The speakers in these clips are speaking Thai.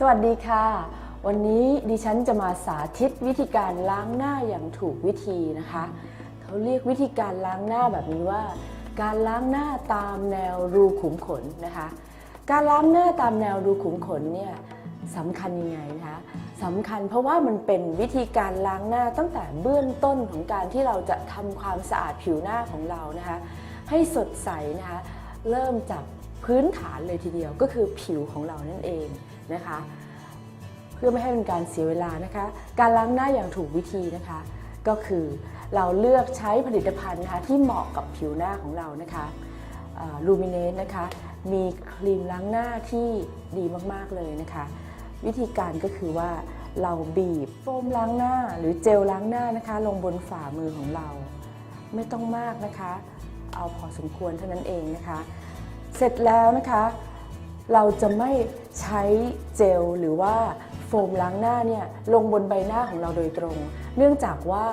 สวัสดีค่ะ วันนี้ดิฉันจะมาสาธิตวิธีการล้างหน้าอย่างถูกวิธีนะคะเขาเรียกวิธีการล้างหน้าแบบนี้ว่า การล้างหน้าตามแนวรูขุมขนนะคะ การล้างหน้าตามแนวรูขุมขนเนี่ยสำคัญยังไงนะคะสำคัญเพราะว่ามันเป็นวิธีการล้างหน้าตั้งแต่เบื้องต้นของการที่เราจะทำความสะอาดผิวหน้าของเรานะคะ ให้สดใสนะคะ เริ่มจาก พื้นฐานเลยทีเดียวก็คือผิวของเรานั่นเองนะคะ เพื่อไม่ให้เป็นการเสียเวลานะคะ การล้างหน้าอย่างถูกวิธีนะคะ ก็คือเราเลือกใช้ผลิตภัณฑ์นะคะที่เหมาะกับผิวหน้าของเรานะคะลูมิเนสนะคะมีครีมล้างหน้าที่ดีมากๆเลยนะคะ วิธีการก็คือว่าเราบีบโฟมล้างหน้าหรือเจลล้างหน้านะคะ ลงบนฝ่ามือของเรา ไม่ต้องมากนะคะ เอาพอสมควรเท่านั้นเองนะคะ เสร็จแล้วนะคะ เราจะไม่ใช้เจลหรือว่าโฟมล้างหน้าเนี่ยลงบนใบหน้าของเราโดยตรง เนื่องจากว่า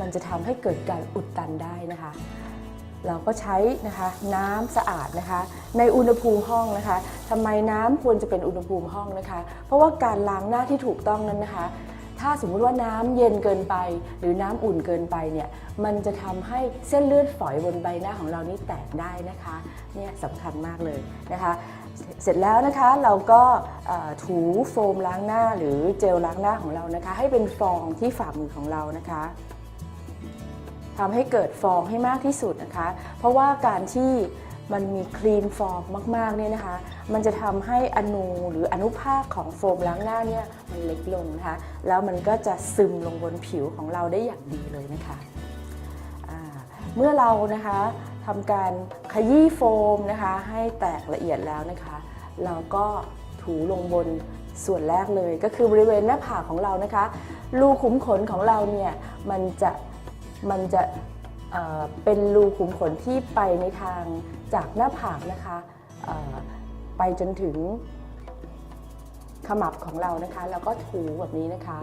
มันจะทำให้เกิดการอุดตันได้นะคะ เราก็ใช้นะคะน้ำสะอาดนะคะ ในอุณหภูมิห้องนะคะทำไมน้ำควรจะเป็นอุณหภูมิห้องนะคะ เพราะว่าการล้างหน้าที่ถูกต้องนั้นนะคะ ถ้าสมมุติว่าน้ำเย็นเกินไป หรือน้ำอุ่นเกินไปเนี่ยมันจะทำให้เส้นเลือดฝอยบนใบหน้าของเรานี่แตกได้นะคะเนี่ยสำคัญมากเลยนะคะเสร็จแล้วนะคะเราก็ถูโฟมล้างหน้าหรือเจลล้างหน้าของเรานะคะ ให้เป็นฟองที่ฝ่ามือของเรานะคะทำให้เกิดฟองให้มากที่สุดนะคะ เพราะว่าการที่ มันมีครีมฟองมมากๆเนี่ยนะคะ มันจะทำให้อนูหรืออนุภาคของโฟมล้างหน้าเนี่ยมันเล็กลงนะคะ แล้วมันก็จะซึมลงบนผิวของเราได้อย่างดีเลยนะคะเมื่อเรานะคะทำการขยี้โฟมนะคะ ให้แตกละเอียดแล้วนะคะ เราก็ถูลงบนส่วนแรกเลยก็คือบริเวณหน้าผากของเรานะคะ รูขุมขนของเราเนี่ยมันจะมันจะ เป็นรูขุมขนที่ไปในทางจากหน้าผากนะคะไปจนถึงขมับของเรานะคะแล้วก็ถูแบบนี้นะคะ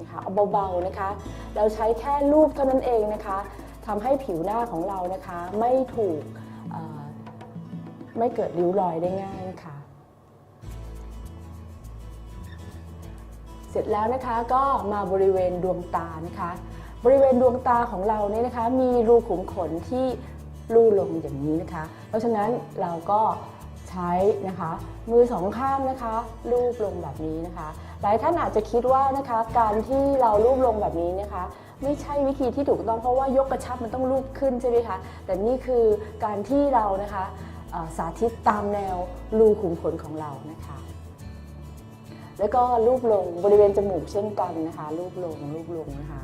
นะคะเอาเบาๆนะคะ เราใช้แค่ลูบเท่านั้นเองนะคะทำให้ผิวหน้าของเรานะคะ ไม่ถูกไม่เกิดริ้วรอยได้ง่ายนะคะ เสร็จแล้วนะคะก็มาบริเวณดวงตานะคะ บริเวณดวงตาของเราเนี่ยนะคะ มีรูขุมขนที่ลู่ลงอย่างนี้นะคะ เพราะฉะนั้นเราก็ใช้นะคะ มือสองข้างนะคะ ลูบลงแบบนี้นะคะ หลายท่านอาจจะคิดว่านะคะการที่เราลูบลงแบบนี้นะคะ ไม่ใช่วิธีที่ถูกต้องเพราะว่ายกกระชับมันต้องลูบขึ้นใช่ไหมคะแต่นี่คือการที่เรานะคะสาธิตตามแนวรูขุมขนของเรานะคะ แล้วก็รูปลงบริเวณจมูกเช่นกันนะคะรูปลงรูปลงนะคะ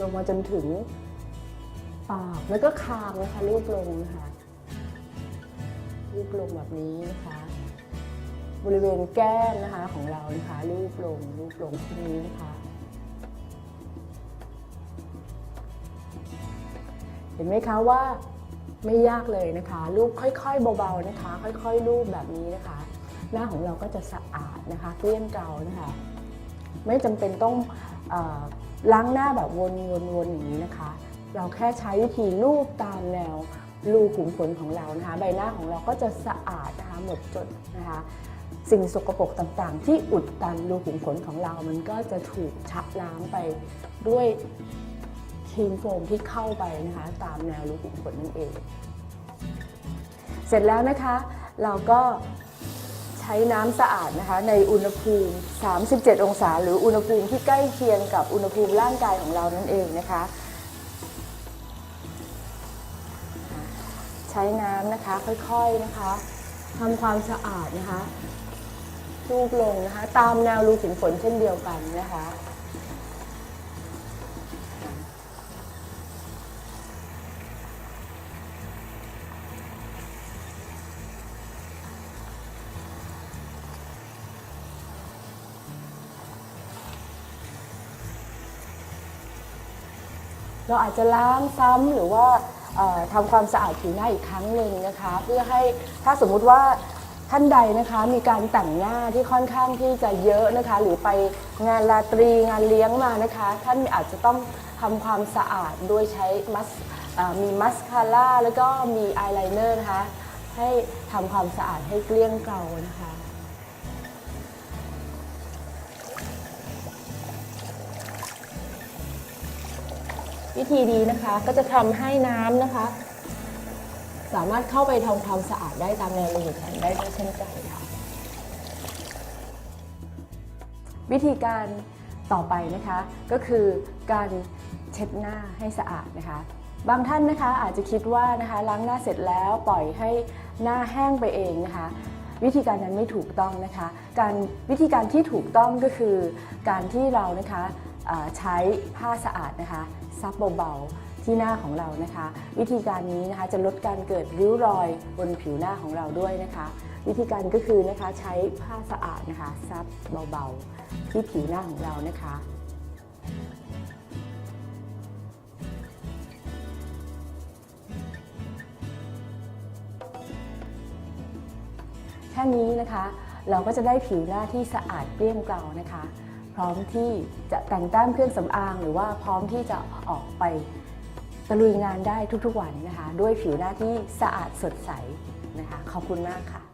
ลงมาจนถึงปากแล้วก็คางนะคะรูปลงนะคะรูปลงแบบนี้นะคะ บริเวณแก้มนะคะของเรานะคะรูปลงรูปลงที่นี้นะคะเห็นไหมคะว่าไม่ยากเลยนะคะรูปค่อยๆเบาๆนะคะ ค่อยๆรูปแบบนี้นะคะ หน้าของเราก็จะสะอาดนะคะเกลี้ยงเกลานะคะ ไม่จำเป็นต้องอล้างหน้าแบบวนๆๆอย่างนี้นะคะ เราแค่ใช้วิธีลูบตามแนวรูขุมขนของเรานะคะ ใบหน้าของเราก็จะสะอาดนะคะหมดจดนะคะ สิ่งสกปรกต่างๆ ที่อุดตันรูขุมขนของเรา มันก็จะถูกชะล้างไปด้วยครีมโฟมที่เข้าไปนะคะ ตามแนวรูขุมขนนั่นเอง เสร็จแล้วนะคะเราก็ ช้น้ำสะอาดนะคะในอุณหภูมิ 37 องศา หรืออุณหภูมิที่ใกล้เคียงกับอุณหภูมิร่างกายของเรานั่นเองนะคะ ใช้น้ำนะคะค่อยๆนะคะทำความสะอาดนะคะลูบลงนะคะ ตามแนวรูขุมขนเช่นเดียวกันนะคะ เราอาจจะล้างซ้ำหรือว่าเอ่อทำความสะอาดผิวหน้าอีกครั้งหนึ่งนะคะ เพื่อให้ถ้าสมมุติว่าท่านใดนะคะมีการแต่งหน้าที่ค่อนข้างที่จะเยอะนะคะ หรือไปงานราตรีงานเลี้ยงมานะคะ ท่านอาจจะต้องทำความสะอาดโดยใช้มัสมีมัสคาร่าแล้วก็มีอายไลเนอร์นะคะให้ทำความสะอาดให้เกลี้ยงเกลานะคะ วิธีนี้นะคะก็จะทำให้น้ำนะคะ สามารถเข้าไปทำความสะอาดได้ตามแนวรูแขนได้ด้วยเช่นกันค่ะวิธีการต่อไปนะคะก็คือการเช็ดหน้าให้สะอาดนะคะบางท่านนะคะอาจจะคิดว่านะคะล้างหน้าเสร็จแล้วปล่อยให้หน้าแห้งไปเองนะคะ วิธีการนั้นไม่ถูกต้องนะคะ การวิธีการที่ถูกต้องก็คือการที่เรานะคะ ใช้ผ้าสะอาดนะคะซับเบาๆที่หน้าของเรานะคะ วิธีการนี้นะคะจะลดการเกิดริ้วรอยบนผิวหน้าของเราด้วยนะคะ วิธีการก็คือนะคะใช้ผ้าสะอาดนะคะซับเบาๆที่ผิวหน้าของเรานะคะแค่นี้นะคะเราก็จะได้ผิวหน้าที่สะอาดเกลี้ยงเกลานะคะ พร้อมที่จะแต่งแต้มเครื่องสำอาง หรือว่าพร้อมที่จะออกไปตะลุยงานได้ทุกๆวันนะคะ ด้วยผิวหน้าที่สะอาดสดใสนะคะ ขอบคุณมากค่ะ